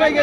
ரூபாய்க்கு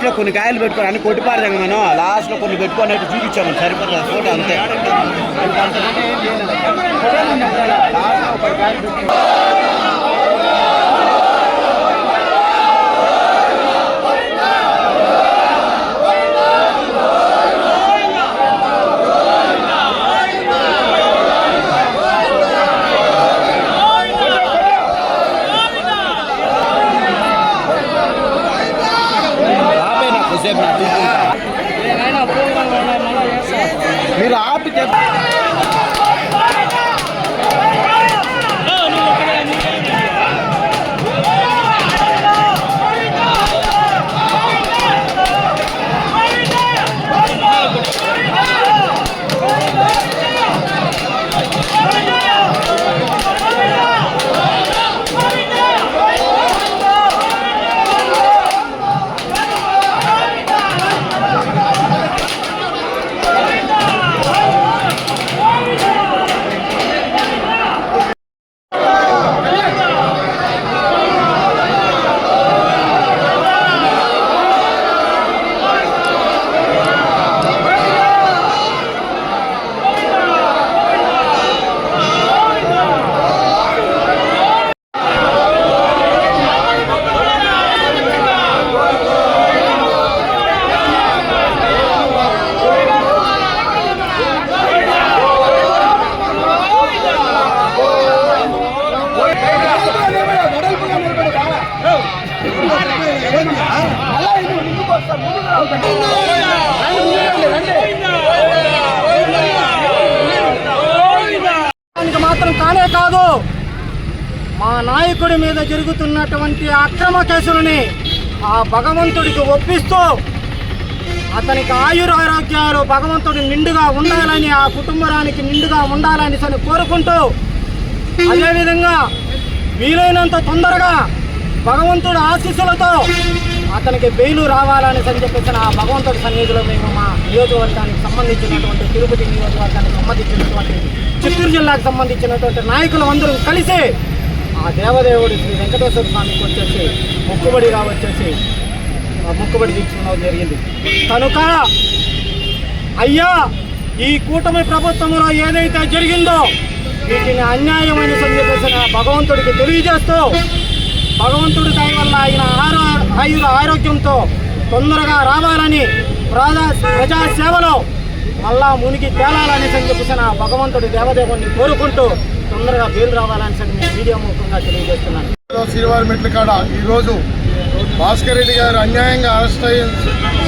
లాస్ట్లో కొన్ని కాయలు పెట్టుకొని అన్ని కొట్టిపారదంగా మనం. లాస్ట్లో కొన్ని పెట్టుకొని అయితే చూపించాము. సరిపోతుంది ఫోటో అంతే. మాత్రం కానే కాదు. మా నాయకుడి మీద జరుగుతున్నటువంటి అక్రమ కేసులని ఆ భగవంతుడికి ఒప్పిస్తూ అతనికి ఆయుర ఆరోగ్యాలు భగవంతుడి నిండుగా ఉండాలని ఆ కుటుంబానికి నిండుగా ఉండాలని తను కోరుకుంటూ అదేవిధంగా వీలైనంత తొందరగా భగవంతుడి ఆశీస్సులతో అతనికి బెయిలు రావాలని అని చెప్పేసి ఆ భగవంతుడి సన్నిధిలో మేము మా నియోజకవర్గానికి సంబంధించినటువంటి తిరుపతి నియోజకవర్గానికి సంబంధించినటువంటి చిత్తూరు జిల్లాకు సంబంధించినటువంటి నాయకులు అందరూ కలిసి ఆ దేవదేవుడి శ్రీ వెంకటేశ్వర స్వామికి వచ్చేసి మొక్కుబడిగా వచ్చేసి ఆ మొక్కుబడి తీర్చుకోవడం జరిగింది. కనుక అయ్యా ఈ కూటమి ప్రభుత్వంలో ఏదైతే జరిగిందో వీటిని అన్యాయమని అని భగవంతుడికి తెలియజేస్తూ భగవంతుడి దయ వల్ల ఆయన ఆరో ఆయుర ఆరోగ్యంతో తొందరగా రావాలని ప్రజా ప్రజాసేవలో మళ్ళా మునిగి తేలాలని అని చెప్పేసి నా భగవంతుడి దేవదేవుని కోరుకుంటూ తొందరగా బేలు రావాలని చెప్పి నేను మీడియా ముఖంగా తెలియజేస్తున్నాను. శ్రీవారి మెట్ల కాడ ఈరోజు భాస్కర్ రెడ్డి గారు అన్యాయంగా అరెస్ట్ అయిన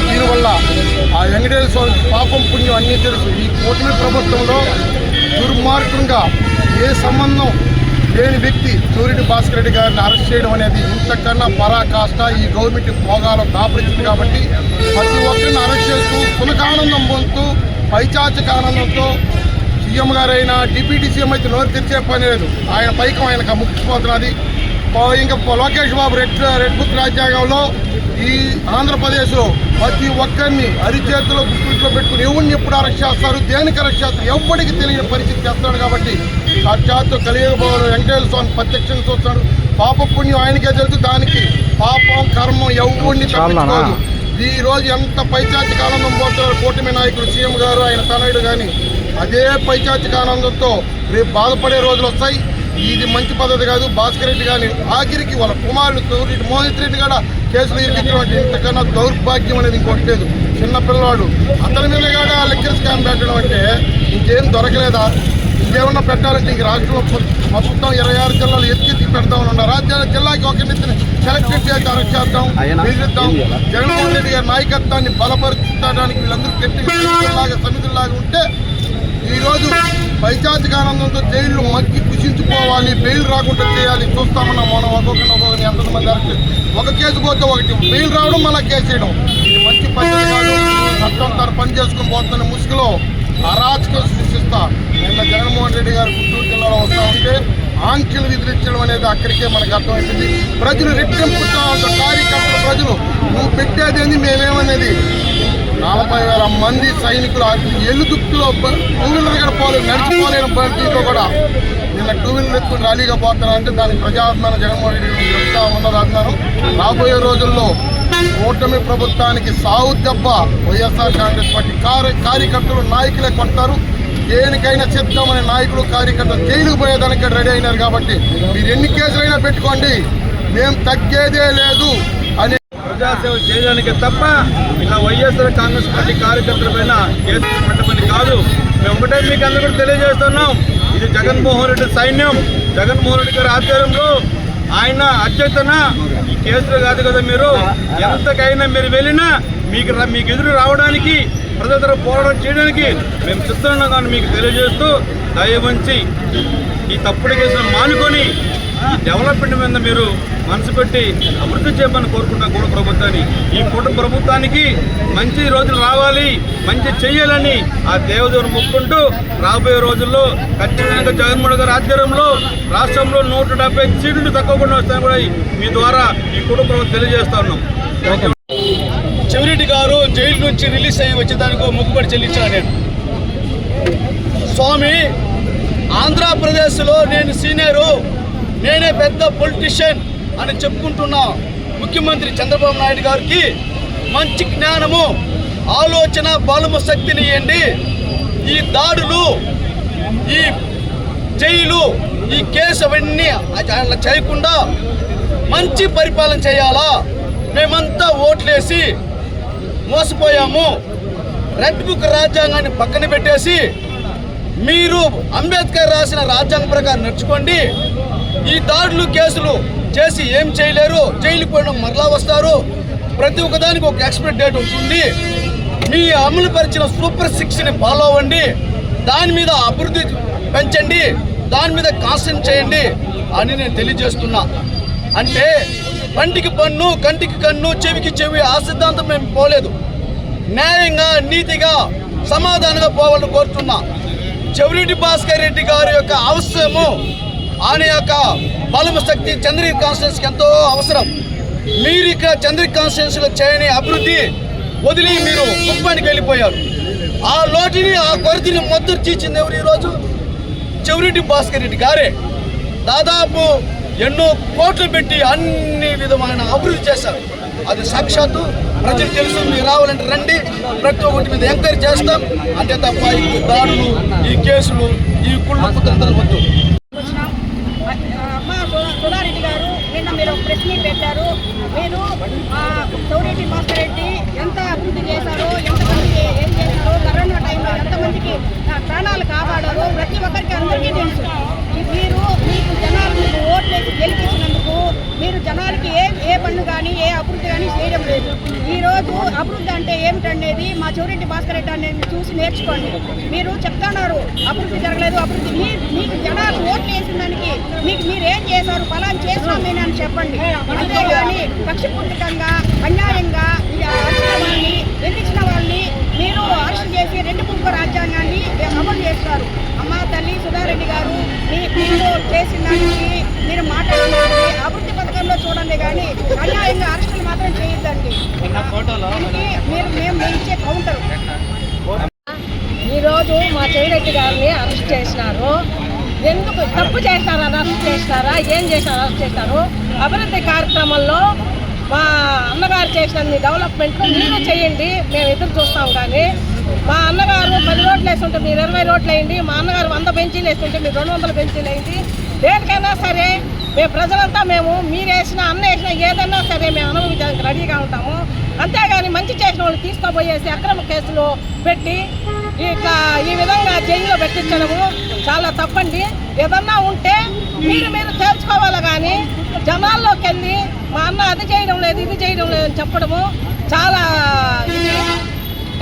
దీనివల్ల ఆ వెంకటేశ్వర స్వామి పాపం పుణ్యం అన్నీ తెలుసు. ఈ కూటమి ప్రభుత్వంలో దుర్మార్గంగా ఏ సంబంధం లేని వ్యక్తి సూర్యుడి భాస్కర్ రెడ్డి గారిని అరెస్ట్ చేయడం అనేది ఇంతకన్నా పరాకాష్ట. ఈ గవర్నమెంట్ భోగాలు దాపరించింది కాబట్టి ప్రతి ఒక్కరిని అరెస్ట్ చేస్తూ సునకానందం పొందుతూ పైచాచక ఆనందంతో సీఎం గారైనా డిప్యూటీ సీఎం అయితే నోరు తెరిచే పని లేదు. ఆయన పైకం ఆయనకు ముక్కిపోతున్నది ఇంకా Lokesh Babu red red book రాజ్యాంగంలో ఈ ఆంధ్రప్రదేశ్లో ప్రతి ఒక్కరిని అరిచేతిలో గుర్తులో పెట్టుకుని ఎవరిని ఎప్పుడు అరెస్ట్ చేస్తారు దేనికి అరెస్ట్ చేస్తారు ఎవరికి తెలియని పరిస్థితి చేస్తాడు కాబట్టి సాక్షాత్తు కలియుగభవన్ వెంకటేశ్వర స్వామి ప్రత్యక్షంగా చూస్తాడు పాప పుణ్యం ఆయనకే తెలుసు దానికి పాపం కర్మం ఎవరిని తప్పించుకోదు. ఈ రోజు ఎంత పైచాచిక ఆనందం పోతున్నారు కూటమి నాయకుడు సీఎం గారు ఆయన తనయుడు కానీ అదే పైచాచిక ఆనందంతో రేపు బాధపడే రోజులు వస్తాయి. ఇది మంచి పద్ధతి కాదు. భాస్కర్ రెడ్డి కానీ ఆఖరికి వాళ్ళ కుమారుడు సూర్యుడు మోహిత్ రెడ్డి కూడా కేసులు ఇరికించడం ఇంతకన్నా దౌర్భాగ్యం అనేది ఇంకోటి లేదు. చిన్న పిల్లవాడు అతని మీద కూడా లెక్కర్ స్కామ్ పెట్టడం అంటే ఇంకేం దొరకలేదా? ఇంకేమన్నా పెట్టాలంటే ఇంక రాష్ట్రంలో మొత్తం ఇరవై ఆరు జిల్లాలు ఎత్తి పెడతామని ఉన్నారు. రాజ్యాల జిల్లాకి ఒక సెలెక్టెడ్ చేసి అరెస్ట్ చేద్దాం బెదిరిద్దాం జగన్మోహన్ రెడ్డి గారి నాయకత్వాన్ని బలపరచడానికి వీళ్ళందరూ గట్టిగా సమితుల్లాగా ఉంటే ఈ రోజు పైచాచిక ఆనందంతో జైళ్ళు మగ్గి కుషించిపోవాలి బెయిల్ రాకుండా చేయాలి. చూస్తామన్నాం మనం ఒక్కొక్కరిని ఒక్కొక్కరిని ఎంతమంది అరెస్ట్ ఒక కేసు పోతే ఒకటి బెయిల్ రావడం మళ్ళీ కేసు చేయడం ఇది మంచి పద్ధతి కాదు. చట్టం తన పని చేసుకుని పోతున్న ముసుగులో అరాచకం సృష్టిస్తా. నిన్న జగన్మోహన్ రెడ్డి గారు గుంటూరు జిల్లాలో వస్తా ఉంటే ఆంక్షలు విధించడం అనేది అక్కడికే మనకు అర్థమవుతుంది. ప్రజలు రెట్టింపు కార్యకర్తలు ప్రజలు నువ్వు పెట్టేదేంది మేమేమనేది? నలభై వేల మంది సైనికులు ఎలుదుక్కులో టూ వీలర్ కూడా పోలేదు నడిచిపోలేని పరిస్థితిలో కూడా నిన్న టూ వీలర్ ఎత్తుకుని ర్యాలీగా పోతున్నారంటే దానికి ప్రజాభిమాన జగన్మోహన్ రెడ్డి గారు చెప్తా ఉన్నది అంటున్నారు రాబోయే రోజుల్లో కూటమి ప్రభుత్వానికి సావు దెబ్బ వైఎస్ఆర్ కాంగ్రెస్ పార్టీ కార్య కార్యకర్తలు నాయకులే కొంటారు దేనికైనా చెప్తామనే నాయకులు కార్యకర్తలు జైలుకు పోయేదానికి రెడీ అయినారు కాబట్టి మీరు ఎన్ని కేసులైనా పెట్టుకోండి. మేము తగ్గేదే లేదు అని ప్రజాసేవ చేయడానికి తప్ప ఇలా వైఎస్ఆర్ కాంగ్రెస్ పార్టీ కార్యకర్తల పైన కేసులు పెట్టమని కాదు. మేము ఒకటే మీకు అందరూ కూడా తెలియజేస్తున్నాం. ఇది జగన్మోహన్ రెడ్డి సైన్యం. జగన్మోహన్ రెడ్డి గారి ఆధ్వర్యంలో ఆయన అధ్యక్షతన కేసులు కాదు కదా మీరు? ఎంతకైనా మీరు వెళ్ళినా మీకు మీకు ఎదురు రావడానికి ప్రజల పోరాటం చేయడానికి మేము సిద్ధంగా మీకు తెలియజేస్తూ దయవంచి ఈ తప్పుడు కేసులు మానుకొని ఈ డెవలప్మెంట్ మీద మీరు మనసు పెట్టి అభివృద్ధి చేయమని కోరుకుంటాం కూడా ప్రభుత్వాన్ని. ఈ కుటుంబ ప్రభుత్వానికి మంచి రోజులు రావాలి మంచి చెయ్యాలని ఆ దేవదేవుని మొక్కుంటూ రాబోయే రోజుల్లో ఖచ్చితంగా జగన్మోహన్ గారి ఆధ్వర్యంలో రాష్ట్రంలో నూట డెబ్బై సీట్లు తక్కువకుండా వస్తాయని కూడా మీ ద్వారా ఈ కుటుంబ ప్రభుత్వం తెలియజేస్తా ఉన్నాం. చెవిరెడ్డి గారు జైలు నుంచి రిలీజ్ అయ్యి వచ్చేదానికి ఒక మొక్కుబడి చెల్లించాను నేను స్వామి ఆంధ్రప్రదేశ్లో నేను సీనియరు. నేనే పెద్ద పొలిటీషియన్ అని చెప్పుకుంటున్న ముఖ్యమంత్రి చంద్రబాబు నాయుడు గారికి మంచి జ్ఞానము ఆలోచన బలము శక్తిని ఇవ్వండి. ఈ దాడులు ఈ జైలు ఈ కేసు అవన్నీ అట్లా చేయకుండా మంచి పరిపాలన చేయాలా? మేమంతా ఓట్లేసి మోసపోయాము. రెడ్ బుక్ రాజ్యాంగాన్ని పక్కన పెట్టేసి మీరు అంబేద్కర్ రాసిన రాజ్యాంగం ప్రకారం నడుచుకోండి. ఈ దాడులు కేసులు చేసి ఏం చేయలేరు? జైలుకి పోయిన మరలా వస్తారు. ప్రతి ఒక్కదానికి ఒక ఎక్స్పైరీ డేట్ ఉంటుంది. మీ అమలు పరిచిన సూపర్ సిక్స్ని ఫాలో అవ్వండి. దాని మీద అభివృద్ధి పెంచండి. దాని మీద కాన్సన్ట్రేట్ చేయండి అని నేను తెలియజేస్తున్నా. అంటే పంటికి పన్ను కంటికి కన్ను చెవికి చెవి ఆ సిద్ధాంతం మేము పోలేదు. న్యాయంగా నీతిగా సమాధానంగా పోవాలని కోరుతున్నా చెవిరెడ్డి భాస్కర్ రెడ్డి గారి యొక్క అవసరము ఆయన యొక్క బలము శక్తి చంద్రగిరి కాన్స్టిట్యూన్సీకి ఎంతో అవసరం. మీరు ఇక్కడ చంద్రగిరి కాన్స్టిట్యూన్సీలో చేయని అభివృద్ధి వదిలి మీరు కుప్పానికి వెళ్ళిపోయారు. ఆ లోటుని ఆ కొరతని మొదలు తీర్చింది ఎవరు ఈరోజు? చెవిరెడ్డి భాస్కర్ రెడ్డి గారే. దాదాపు ఎన్నో కోట్లు పెట్టి అన్ని విధమైన అభివృద్ధి చేశారు. అది సాక్షాత్తు ప్రజలు తెలుసు మీరు రావాలంటే రండి. ప్రతి ఒక్కటి మీద ఎంక్వైరీ చేస్తాం. అంతే తప్ప ఈ దాడులు ఈ కేసులు ఈ కుళ్ళు కుతంత్రాలు వద్దు. అమ్మ సు- సుధారెడ్డి గారు నిన్న మీరు ఒక ప్రెస్ మీట్ పెట్టారు మీరు ఆ, చౌరెడ్డి భాస్కర్ రెడ్డి ఎంత అభివృద్ధి చేశారో ఎంతమందికి ఏం చేశారో కరోనా టైంలో ఎంతమందికి ప్రాణాలు కాపాడారు ప్రతి ఒక్కరికి అందరికీ తెలుసు. మీరు మీకు జనాలు మీకు ఓట్లేసి గెలిపించినందుకు మీరు జనాలకి ఏ ఏ పనులు కానీ ఏ అభివృద్ధి కానీ చేయడం లేదు. ఈ రోజు అభివృద్ధి అంటే ఏమిటనేది మా చౌరెడ్డి భాస్కర్ రెడ్డి అనేది చూసి నేర్చుకోండి. మీరు చెప్తున్నారు అభివృద్ధి జరగలేదు అభివృద్ధి మీ మీకు జనాలు ఓట్లు వేసిన దానికి మీకు మీరు ఏం చేశారు ఫలాన్ని చేసినాం నేను అని చెప్పండి. అంతేగాని కక్షపూర్తికంగా అన్యాయంగా వాళ్ళని నిందించిన వాళ్ళని మీరు అరెస్ట్ చేసి రెండు ముక్క రాజ్యాంగాన్ని అమలు చేస్తారు. అమ్మ తల్లి సుధారెడ్డి గారు మీ- మీరు చేసిన దానికి మీరు మాట్లాడిన అభివృద్ధి పథకంలో చూడండి కానీ అన్యాయంగా అరెస్టులు మాత్రం చేయొద్దండి. మీరు మేము మేము ఇచ్చే కౌంటర్. ఈరోజు మా చెవిరెడ్డి గారిని అరెస్ట్ చేసినారు. ఎందుకు తప్పు చేస్తారా అరెస్ట్ చేస్తారా ఏం చేశారు అరెస్ట్ చేస్తారు అభివృద్ధి కార్యక్రమంలో మా అన్నగారు చేసిన డెవలప్మెంట్ మీరు చేయండి మేము ఎదురు చూస్తాం కానీ మా అన్నగారు పది రోడ్లు వేస్తుంటే మీరు ఇరవై రోడ్లు వేయండి మా అన్నగారు వంద బెంచీలు వేస్తుంటే మీరు రెండు వందల బెంచీలు వేయండి. దేనికైనా సరే మేము ప్రజలంతా మేము మీరు వేసిన అన్న వేసిన ఏదైనా సరే మేము అనుభవించడానికి రెడీగా ఉంటాము. అంతేగాని మంచి చేసిన వాళ్ళు తీసుకుపోయేసి అక్రమ కేసులు పెట్టి ఇట్లా ఈ విధంగా జైల్లో పెట్టించడము చాలా తప్పండి. ఏదన్నా ఉంటే మీరు మీరు తేల్చుకోవాలి కానీ జనాల్లోకి వెళ్ళి మా అన్న అది చేయడం లేదు ఇది చేయడం లేదు అని చెప్పడము చాలా ఇది.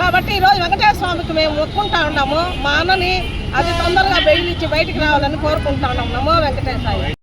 కాబట్టి ఈరోజు వెంకటేశ్వర స్వామికి మేము ఒప్పుకుంటా ఉన్నాము. మా అన్నని అది తొందరగా బెయిల్ బయటికి రావాలని కోరుకుంటా ఉన్నాము. నమో వెంకటేశ్వర